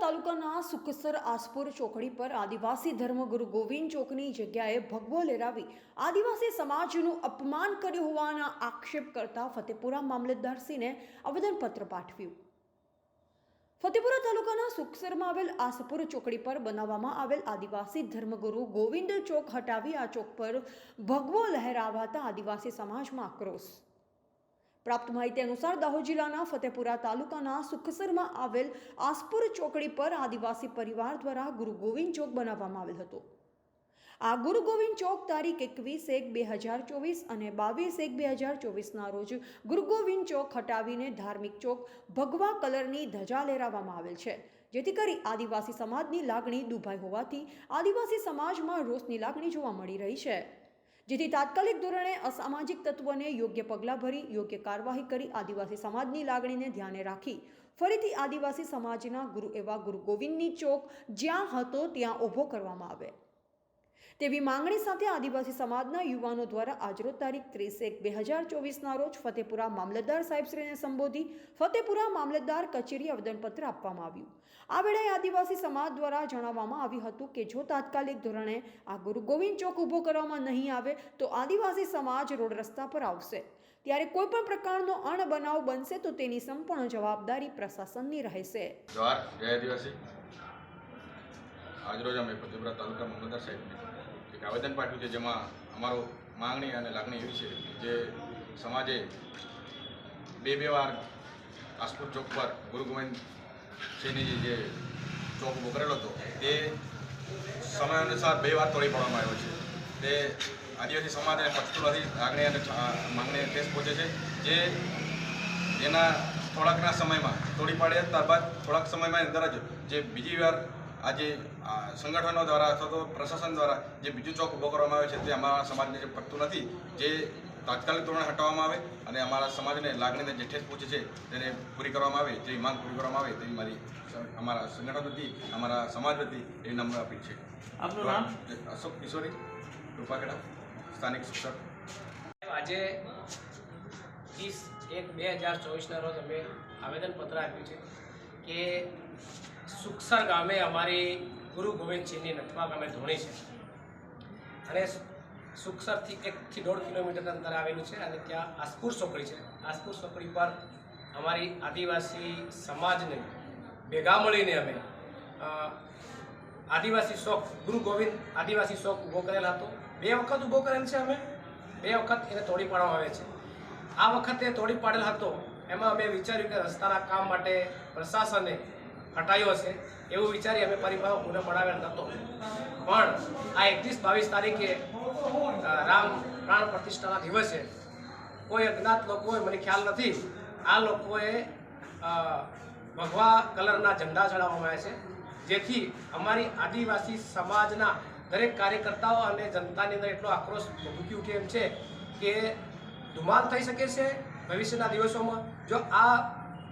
તાલુકાના સુકસર આસપુર ચોકડી પર આદિવાસી ધર્મગુરુ ગોવિંદ ચોકની જગ્યાએ ભગવો લહેરાવી આદિવાસી સમાજનું અપમાન કર્યું હોવાના આક્ષેપ કરતા ફતેપુરા મામલતદારસિંહને આવેદનપત્ર પાઠવ્યું. ફતેપુરા તાલુકાના સુખસરમાં આવેલ આસપુર ચોકડી પર બનાવવામાં આવેલ આદિવાસી ધર્મગુરુ ગોવિંદ ચોક હટાવી આ ચોક પર ભગવો લહેરાવાતા આદિવાસી સમાજમાં આક્રોશ. પ્રાપ્ત માહિતી અનુસાર દાહોદ જિલ્લાના ફતેપુરા તાલુકાના સુખસરમાં આવેલ આસપુર ચોકડી પર આદિવાસી પરિવાર દ્વારા ગુરુ ગોવિંદ ચોક બનાવવામાં આવેલ હતો. આ ગુરુ ગોવિંદ ચોક તારીખ એકવીસ એક બે હજાર ચોવીસ અને બાવીસ એક બે હજાર ચોવીસના રોજ ગુરુ ગોવિંદ ચોક હટાવીને ધાર્મિક ચોક ભગવા કલરની ધજા લહેરાવવામાં આવેલ છે. જેથી કરી આદિવાસી સમાજની લાગણી દુભાઈ હોવાથી આદિવાસી સમાજમાં રોષની લાગણી જોવા મળી રહી છે. જેથી તાત્કાલિક ધોરણે અસામાજિક તત્વોને યોગ્ય પગલાં ભરી, યોગ્ય કાર્યવાહી કરી, આદિવાસી સમાજની લાગણીને ધ્યાને રાખી ફરીથી આદિવાસી સમાજના ગુરુ એવા ગુરુ ગોવિંદની ચોક જ્યાં હતો ત્યાં ઊભો કરવામાં આવે તેવી માંગણી સાથે આદિવાસી સમાજના યુવાનો દ્વારા આજરોજ તારીખ ત્રીસ એક બે હજાર ચોવીસના રોજ ફતેપુરા મામલતદાર સાહેબશ્રીને સંબોધી ફતેપુરા મામલતદાર કચેરી આવેદનપત્ર આપવામાં આવ્યું. આ વેળાએ આદિવાસી સમાજ દ્વારા જણાવવામાં આવ્યું હતું કે જો તાત્કાલિક ધોરણે આ ગુરુ ગોવિંદ ચોક ઊભો કરવામાં નહીં આવે તો આદિવાસી સમાજ રોડ રસ્તા પર આવશે. ત્યારે કોઈ પણ પ્રકારનો અણબનાવ બનશે તો તેની સંપૂર્ણ જવાબદારી પ્રશાસનની રહેશે. આજરોજ અમે પતિપુરા તાલુકા મામલતદાર સાહેબને એક આવેદન પાઠવ્યું છે, જેમાં અમારો માંગણી અને લાગણી એવી છે જે સમાજે બે બે વાર રાજકોટ ચોક પર ગુરુ ગોવિંદ સિંહની જે ચોક ઊભો હતો, તે સમય અનુસાર બે વાર તોડી પાડવામાં આવ્યો છે. તે આદિવાસી સમાજને પચતું નથી લાગણી અને માંગણી ઠેસ પહોંચે છે, જે એના થોડાકના સમયમાં તોડી પાડે ત્યારબાદ થોડાક સમયમાં અંદર જ જે બીજી વાર આજે આ સંગઠનો દ્વારા અથવા તો પ્રશાસન દ્વારા જે બીજું ચોક ઊભો કરવામાં આવે છે તે અમારા સમાજને જે પટતું નથી જે તાત્કાલિક ધોરણે હટાવવામાં આવે અને અમારા સમાજને લાગણીને જે ઠેસ પૂછે છે તેને પૂરી કરવામાં આવે તેવી માંગ પૂરી કરવામાં આવે તેવી મારી અમારા સંગઠન વતી અમારા સમાજ વતી એ નમ્ર અપીલ છે. આપનું નામ? અશોક કિશોરી રૂપાકેડા સ્થાનિક શિક્ષક. આજે ત્રીસ એક બે હજાર ચોવીસના રોજ અમે આવેદનપત્ર આપ્યું છે કે સુખસર ગામે અમારી ગુરુ ગોવિંદસિંહની નથવા ગામે ધોણી છે. અને સુખસરથી એકથી દોઢ કિલોમીટર અંતરે આવેલું છે અને ત્યાં આસપુર સોકડી છે. આસપુર સોકડી પર અમારી આદિવાસી સમાજને ભેગા મળીને અમે આદિવાસી શોખ, ગુરુ ગોવિંદ આદિવાસી શોખ ઊભો કરેલ હતો. બે વખત ઊભો કરેલ છે અમે. બે વખત એને તોડી પાડવામાં આવે છે. આ વખતે તોડી પાડેલ હતો. એમાં અમે વિચાર્યું કે રસ્તાના કામ માટે પ્રશાસને હટાયો હશે એવું વિચારી અમે પરિભાવ પુનઃ પડાવેલ નહોતો પણ આ એકવીસ બાવીસ તારીખે રામ પ્રાણ પ્રતિષ્ઠાના દિવસે કોઈ અજ્ઞાત લોકોએ, મને ખ્યાલ નથી, આ લોકોએ ભગવા કલરના ઝંડા ચડાવવામાં આવ્યા છે. જેથી અમારી આદિવાસી સમાજના દરેક કાર્યકર્તાઓ અને જનતાની અંદર એટલો આક્રોશ મૂક્યું ઉઠે એમ છે કે ધુમાલ થઈ શકે છે ભવિષ્યના દિવસોમાં. જો આ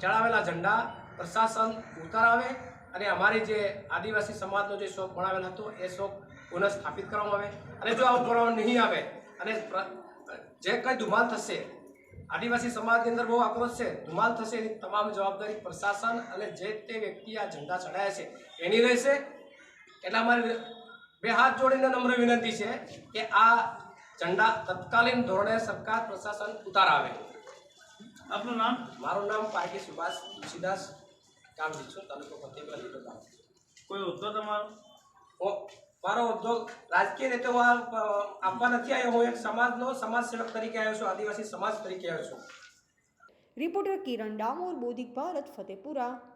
ચડાવેલા ઝંડા પ્રશાસન ઉતારાવે અને અમારી જે આદિવાસી સમાજનો જે શોખ ભણાવેલ હતો એ શોખ પુનઃસ્થાપિત કરવામાં આવે. અને જો આવું ભણવામાં નહીં આવે અને જે કંઈ ધુમાલ થશે આદિવાસી સમાજની અંદર બહુ આક્રોશ છે ધુમાલ થશે એની તમામ જવાબદારી પ્રશાસન અને જે તે વ્યક્તિ આ ઝંડા ચડાયા છે એની રહેશે. એટલે અમારી બે હાથ જોડીને નમ્ર વિનંતી છે કે આ ઝંડા તત્કાલીન ધોરણે સરકાર પ્રશાસન ઉતારાવે આપનું નામ? મારું નામ પાર્ટી સુભાષ તુલસીદાસ કામજી છું તાલુકો ફતેપુરા જિલ્લો ગામ કોઈ હોદ્દો તમારો? હું મારો ઉદ્યોગ રાજકીય રીતે હું આપવા નથી આવ્યો. હું એક સમાજનો સમાજ સેવક તરીકે આવ્યો છું આદિવાસી સમાજ તરીકે આવ્યો છું. રિપોર્ટર કિરણ ડામોર બોધિક ભારત ફતેપુરા.